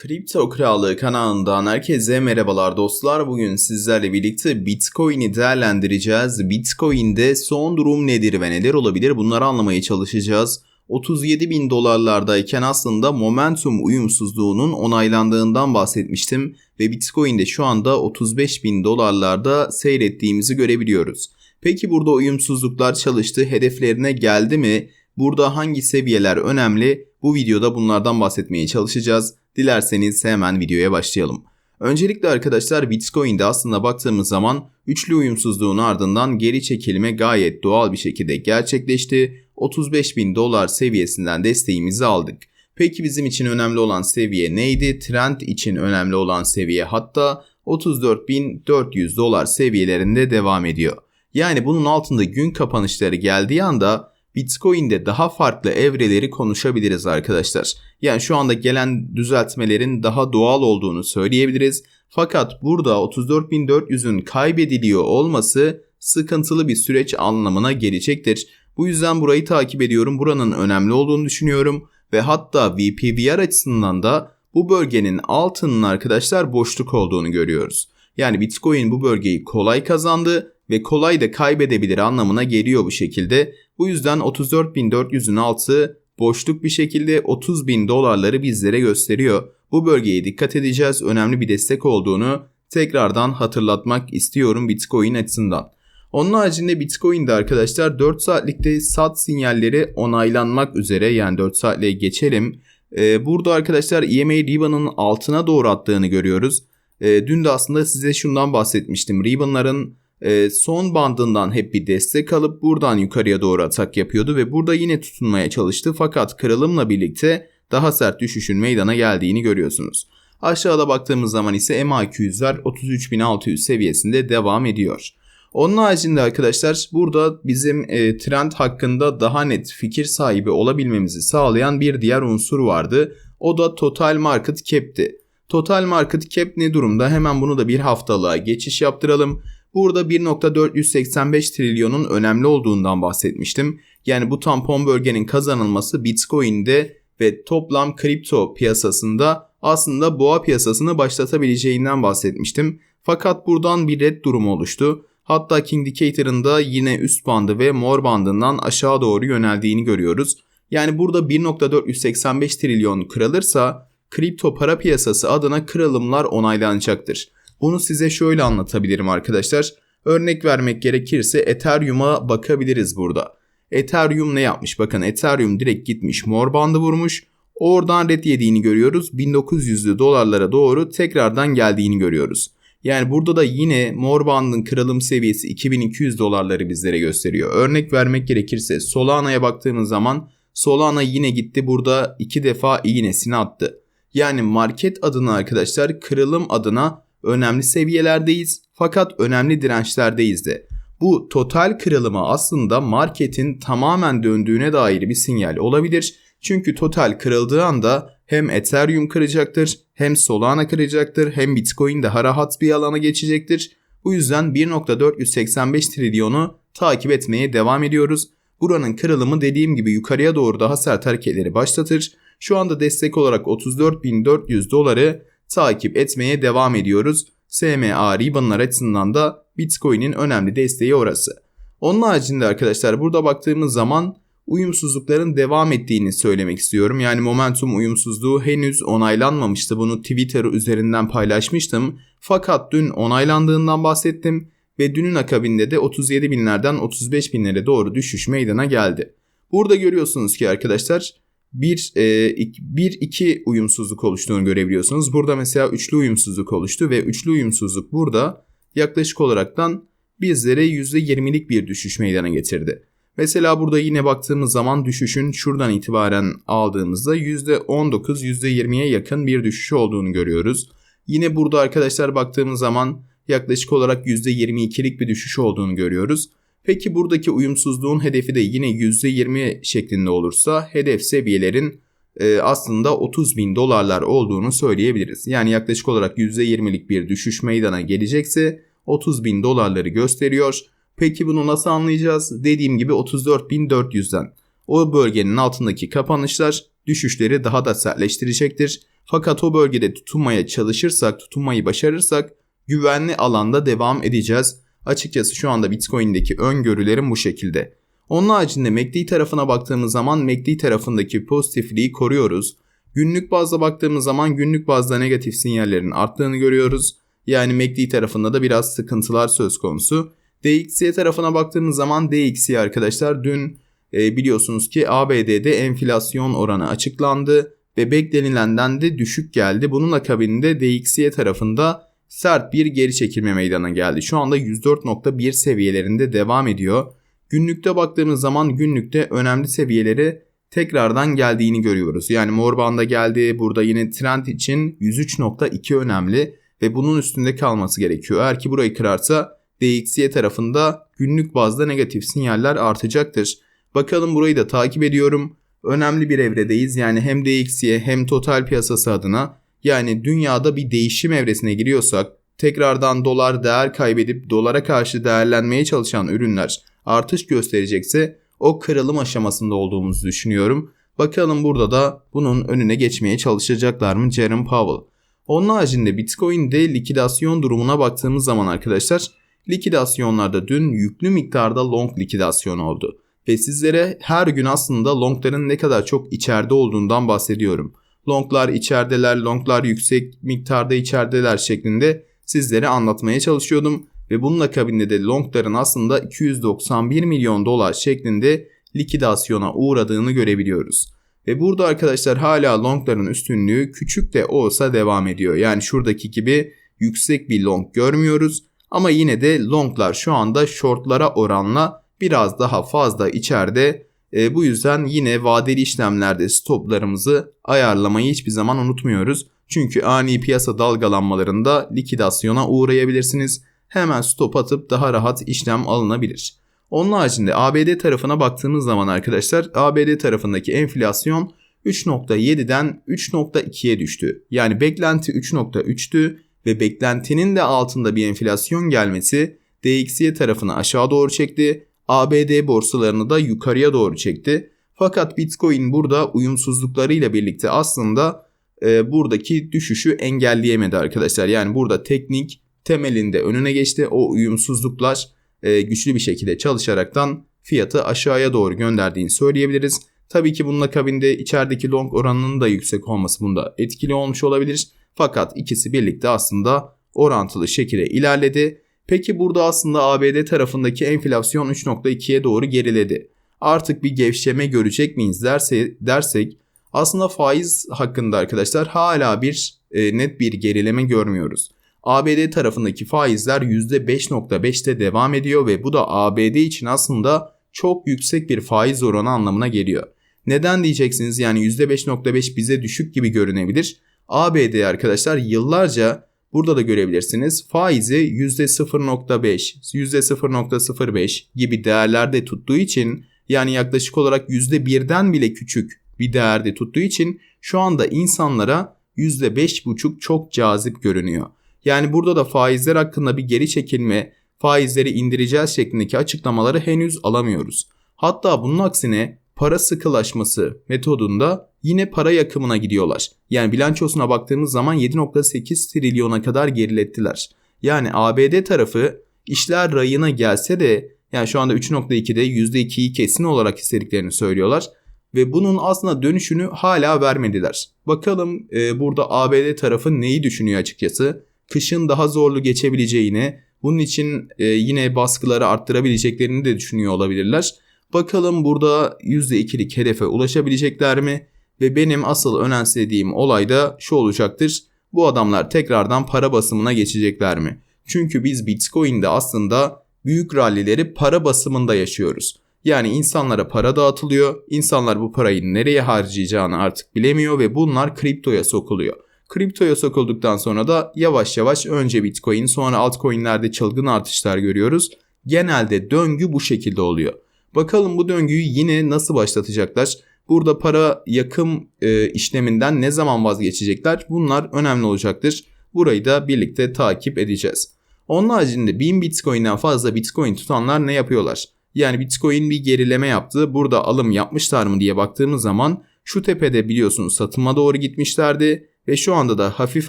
Kripto Krallığı kanalından herkese merhabalar dostlar. Bugün sizlerle birlikte Bitcoin'i değerlendireceğiz. Bitcoin'de son durum nedir ve neler olabilir bunları anlamaya çalışacağız. 37 bin dolarlardayken aslında momentum uyumsuzluğunun onaylandığından bahsetmiştim ve Bitcoin'de şu anda 35 bin dolarlarda seyrettiğimizi görebiliyoruz. Peki burada uyumsuzluklar çalıştı, hedeflerine geldi mi? Burada hangi seviyeler önemli? Bu videoda bunlardan bahsetmeye çalışacağız. Dilerseniz hemen videoya başlayalım. Öncelikle arkadaşlar Bitcoin'de aslında baktığımız zaman üçlü uyumsuzluğun ardından geri çekilme gayet doğal bir şekilde gerçekleşti. 35 bin dolar seviyesinden desteğimizi aldık. Peki bizim için önemli olan seviye neydi? Trend için önemli olan seviye hatta 34.400 dolar seviyelerinde devam ediyor. Yani bunun altında gün kapanışları geldiği anda Bitcoin'de daha farklı evreleri konuşabiliriz arkadaşlar. Yani şu anda gelen düzeltmelerin daha doğal olduğunu söyleyebiliriz. Fakat burada 34.400'ün kaybediliyor olması sıkıntılı bir süreç anlamına gelecektir. Bu yüzden burayı takip ediyorum. Buranın önemli olduğunu düşünüyorum ve hatta VPVR açısından da bu bölgenin altının arkadaşlar boşluk olduğunu görüyoruz. Yani Bitcoin bu bölgeyi kolay kazandı ve kolay da kaybedebilir anlamına geliyor bu şekilde. Bu yüzden 34.400'ün altı boşluk bir şekilde 30.000 dolarları bizlere gösteriyor. Bu bölgeye dikkat edeceğiz. Önemli bir destek olduğunu tekrardan hatırlatmak istiyorum Bitcoin açısından. Onun haricinde Bitcoin'de arkadaşlar 4 saatlikte sat sinyalleri onaylanmak üzere yani 4 saatliğe geçelim. Ee, burada arkadaşlar EMA Ribbon'ın altına doğru attığını görüyoruz. Ee, dün de aslında size şundan bahsetmiştim. Ribbon'ların e, son bandından hep bir destek alıp buradan yukarıya doğru atak yapıyordu ve burada yine tutunmaya çalıştı fakat kırılımla birlikte daha sert düşüşün meydana geldiğini görüyorsunuz. Aşağıda baktığımız zaman ise MA200'ler 33.600 seviyesinde devam ediyor. Onun haricinde arkadaşlar burada bizim e, trend hakkında daha net fikir sahibi olabilmemizi sağlayan bir diğer unsur vardı. O da total market cap'ti. Total market cap ne durumda? Hemen bunu da bir haftalığa geçiş yaptıralım. Burada 1.485 trilyonun önemli olduğundan bahsetmiştim. Yani bu tampon bölgenin kazanılması Bitcoin'de ve toplam kripto piyasasında aslında boğa piyasasını başlatabileceğinden bahsetmiştim. Fakat buradan bir red durumu oluştu. Hatta King Indicator'ın da yine üst bandı ve mor bandından aşağı doğru yöneldiğini görüyoruz. Yani burada 1.485 trilyon kırılırsa kripto para piyasası adına kırılımlar onaylanacaktır. Bunu size şöyle anlatabilirim arkadaşlar. Örnek vermek gerekirse Ethereum'a bakabiliriz burada. Ethereum ne yapmış? Bakın Ethereum direkt gitmiş mor bandı vurmuş. Oradan red yediğini görüyoruz. 1900'lü dolarlara doğru tekrardan geldiğini görüyoruz. Yani burada da yine mor bandın kırılım seviyesi 2200 dolarları bizlere gösteriyor. Örnek vermek gerekirse Solana'ya baktığımız zaman Solana yine gitti burada iki defa iğnesini attı. Yani market adına arkadaşlar kırılım adına önemli seviyelerdeyiz fakat önemli dirençlerdeyiz de. Bu total kırılımı aslında marketin tamamen döndüğüne dair bir sinyal olabilir. Çünkü total kırıldığı anda hem Ethereum kıracaktır, hem Solana kıracaktır, hem Bitcoin daha rahat bir alana geçecektir. Bu yüzden 1.485 trilyonu takip etmeye devam ediyoruz. Buranın kırılımı dediğim gibi yukarıya doğru daha sert hareketleri başlatır. Şu anda destek olarak 34.400 doları takip etmeye devam ediyoruz. SMA ribbonlar açısından da Bitcoin'in önemli desteği orası. Onun haricinde arkadaşlar burada baktığımız zaman uyumsuzlukların devam ettiğini söylemek istiyorum. Yani momentum uyumsuzluğu henüz onaylanmamıştı. Bunu Twitter üzerinden paylaşmıştım. Fakat dün onaylandığından bahsettim ve dünün akabinde de 37 binlerden 35 binlere doğru düşüş meydana geldi. Burada görüyorsunuz ki arkadaşlar bir, e, bir iki uyumsuzluk oluştuğunu görebiliyorsunuz. Burada mesela üçlü uyumsuzluk oluştu ve üçlü uyumsuzluk burada yaklaşık olaraktan bizlere %20'lik bir düşüş meydana getirdi. Mesela burada yine baktığımız zaman düşüşün şuradan itibaren aldığımızda %19 %20'ye yakın bir düşüş olduğunu görüyoruz. Yine burada arkadaşlar baktığımız zaman yaklaşık olarak %22'lik bir düşüş olduğunu görüyoruz. Peki buradaki uyumsuzluğun hedefi de yine %20 şeklinde olursa hedef seviyelerin e, aslında 30 bin dolarlar olduğunu söyleyebiliriz. Yani yaklaşık olarak %20'lik bir düşüş meydana gelecekse 30 bin dolarları gösteriyor. Peki bunu nasıl anlayacağız? Dediğim gibi 34.400'den. O bölgenin altındaki kapanışlar düşüşleri daha da sertleştirecektir. Fakat o bölgede tutunmaya çalışırsak, tutunmayı başarırsak güvenli alanda devam edeceğiz. Açıkçası şu anda Bitcoin'deki öngörülerim bu şekilde. Onun haricinde MACD tarafına baktığımız zaman MACD tarafındaki pozitifliği koruyoruz. Günlük bazda baktığımız zaman günlük bazda negatif sinyallerin arttığını görüyoruz. Yani MACD tarafında da biraz sıkıntılar söz konusu. DXY tarafına baktığımız zaman DXY arkadaşlar dün e, biliyorsunuz ki ABD'de enflasyon oranı açıklandı ve beklenilenden de düşük geldi. Bunun akabinde DXY tarafında sert bir geri çekilme meydana geldi. Şu anda 104.1 seviyelerinde devam ediyor. Günlükte baktığımız zaman günlükte önemli seviyeleri tekrardan geldiğini görüyoruz. Yani mor banda geldi. Burada yine trend için 103.2 önemli ve bunun üstünde kalması gerekiyor. Eğer ki burayı kırarsa DXY tarafında günlük bazda negatif sinyaller artacaktır. Bakalım burayı da takip ediyorum. Önemli bir evredeyiz. Yani hem DXY hem total piyasası adına yani dünyada bir değişim evresine giriyorsak tekrardan dolar değer kaybedip dolara karşı değerlenmeye çalışan ürünler artış gösterecekse o kırılım aşamasında olduğumuzu düşünüyorum. Bakalım burada da bunun önüne geçmeye çalışacaklar mı Jerome Powell? Onun haricinde Bitcoin'de likidasyon durumuna baktığımız zaman arkadaşlar likidasyonlarda dün yüklü miktarda long likidasyon oldu. Ve sizlere her gün aslında longların ne kadar çok içeride olduğundan bahsediyorum. Longlar içerideler, longlar yüksek miktarda içerideler şeklinde sizlere anlatmaya çalışıyordum. Ve bunun akabinde de longların aslında 291 milyon dolar şeklinde likidasyona uğradığını görebiliyoruz. Ve burada arkadaşlar hala longların üstünlüğü küçük de olsa devam ediyor. Yani şuradaki gibi yüksek bir long görmüyoruz. Ama yine de longlar şu anda shortlara oranla biraz daha fazla içeride. E, bu yüzden yine vadeli işlemlerde stoplarımızı ayarlamayı hiçbir zaman unutmuyoruz. Çünkü ani piyasa dalgalanmalarında likidasyona uğrayabilirsiniz. Hemen stop atıp daha rahat işlem alınabilir. Onun haricinde ABD tarafına baktığımız zaman arkadaşlar ABD tarafındaki enflasyon 3.7'den 3.2'ye düştü. Yani beklenti 3.3'tü ve beklentinin de altında bir enflasyon gelmesi DXY tarafını aşağı doğru çekti. ABD borsalarını da yukarıya doğru çekti. Fakat Bitcoin burada uyumsuzluklarıyla birlikte aslında e, buradaki düşüşü engelleyemedi arkadaşlar. Yani burada teknik temelinde önüne geçti. O uyumsuzluklar e, güçlü bir şekilde çalışaraktan fiyatı aşağıya doğru gönderdiğini söyleyebiliriz. Tabii ki bunun akabinde içerideki long oranının da yüksek olması bunda etkili olmuş olabilir. Fakat ikisi birlikte aslında orantılı şekilde ilerledi. Peki burada aslında ABD tarafındaki enflasyon 3.2'ye doğru geriledi. Artık bir gevşeme görecek miyiz derse, dersek aslında faiz hakkında arkadaşlar hala bir e, net bir gerileme görmüyoruz. ABD tarafındaki faizler %5.5'te devam ediyor ve bu da ABD için aslında çok yüksek bir faiz oranı anlamına geliyor. Neden diyeceksiniz yani %5.5 bize düşük gibi görünebilir. ABD arkadaşlar yıllarca burada da görebilirsiniz faizi %0.5, %0.05 gibi değerlerde tuttuğu için yani yaklaşık olarak %1'den bile küçük bir değerde tuttuğu için şu anda insanlara %5.5 çok cazip görünüyor. Yani burada da faizler hakkında bir geri çekilme, faizleri indireceğiz şeklindeki açıklamaları henüz alamıyoruz. Hatta bunun aksine para sıkılaşması metodunda yine para yakımına gidiyorlar. Yani bilançosuna baktığımız zaman 7.8 trilyona kadar gerilettiler. Yani ABD tarafı işler rayına gelse de yani şu anda 3.2'de %2'yi kesin olarak istediklerini söylüyorlar. Ve bunun aslında dönüşünü hala vermediler. Bakalım e, burada ABD tarafı neyi düşünüyor açıkçası kışın daha zorlu geçebileceğini, bunun için e, yine baskıları arttırabileceklerini de düşünüyor olabilirler. Bakalım burada %2'lik hedefe ulaşabilecekler mi? Ve benim asıl önemsediğim olay da şu olacaktır. Bu adamlar tekrardan para basımına geçecekler mi? Çünkü biz Bitcoin'de aslında büyük rallileri para basımında yaşıyoruz. Yani insanlara para dağıtılıyor. İnsanlar bu parayı nereye harcayacağını artık bilemiyor ve bunlar kriptoya sokuluyor. Kriptoya sokulduktan sonra da yavaş yavaş önce Bitcoin sonra altcoin'lerde çılgın artışlar görüyoruz. Genelde döngü bu şekilde oluyor. Bakalım bu döngüyü yine nasıl başlatacaklar? Burada para yakım e, işleminden ne zaman vazgeçecekler? Bunlar önemli olacaktır. Burayı da birlikte takip edeceğiz. Onun haricinde 1000 Bitcoin'den fazla Bitcoin tutanlar ne yapıyorlar? Yani Bitcoin bir gerileme yaptı. Burada alım yapmışlar mı diye baktığımız zaman şu tepede biliyorsunuz satıma doğru gitmişlerdi ve şu anda da hafif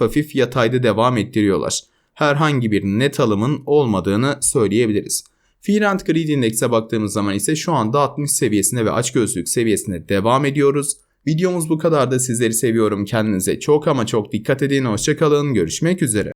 hafif yatayda devam ettiriyorlar. Herhangi bir net alımın olmadığını söyleyebiliriz. Fear and Greed Index'e baktığımız zaman ise şu anda 60 seviyesinde ve açgözlülük seviyesinde devam ediyoruz. Videomuz bu kadar da sizleri seviyorum. Kendinize çok ama çok dikkat edin. Hoşçakalın. Görüşmek üzere.